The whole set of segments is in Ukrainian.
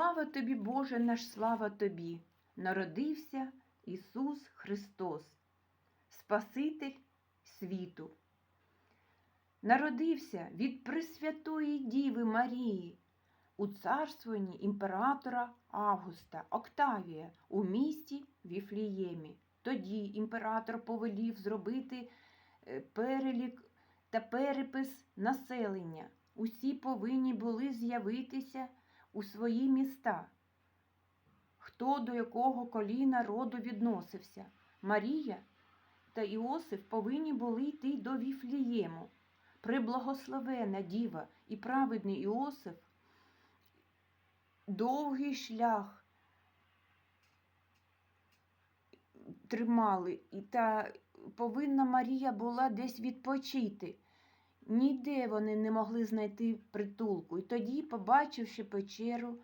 Слава тобі, Боже наш, слава тобі! Народився Ісус Христос, Спаситель світу. Народився від Пресвятої Діви Марії у царствуванні імператора Августа Октавія у місті Віфліємі. Тоді імператор повелів зробити е, перелік та перепис населення. Усі повинні були з'явитися у свої міста. Хто до якого коліна роду відносився? Марія та Іосиф повинні були йти до Віфлієму. Преблагословена діва і праведний Іосиф довгий шлях тримали, і та повинна Марія була десь відпочити. Ніде вони не могли знайти притулку. І тоді, побачивши печеру,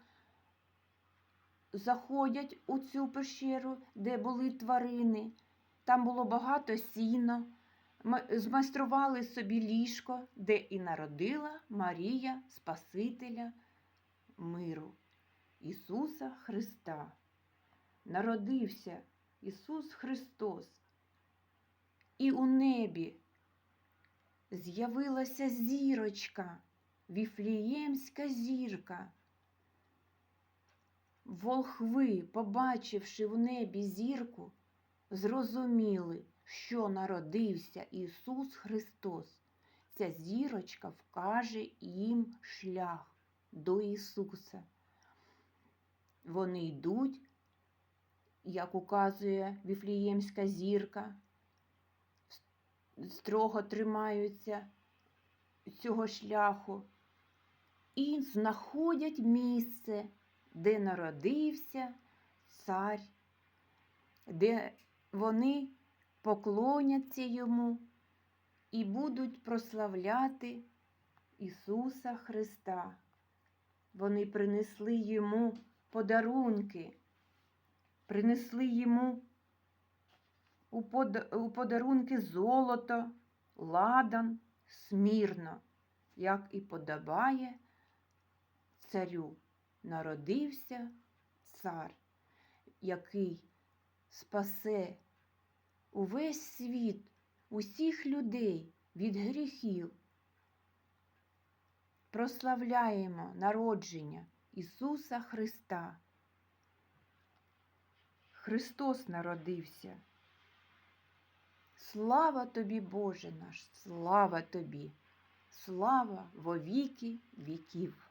заходять у цю пещеру, де були тварини. Там було багато сіна, змайстрували собі ліжко, де і народила Марія Спасителя миру, Ісуса Христа. Народився Ісус Христос. І у небі з'явилася зірочка, віфліємська зірка. Волхви, побачивши в небі зірку, зрозуміли, що народився Ісус Христос. Ця зірочка вкаже їм шлях до Ісуса. Вони йдуть, як указує Віфліємська зірка, строго тримаються цього шляху і знаходять місце, де народився цар, де вони поклоняться йому і будуть прославляти Ісуса Христа. Вони принесли йому подарунки, принесли йому у подарунки золото, ладан, смірно, як і подобає царю. Народився цар, який спасе увесь світ, усіх людей від гріхів. Прославляємо народження Ісуса Христа. Христос народився. Слава тобі, Боже наш, слава тобі, слава во віки віків.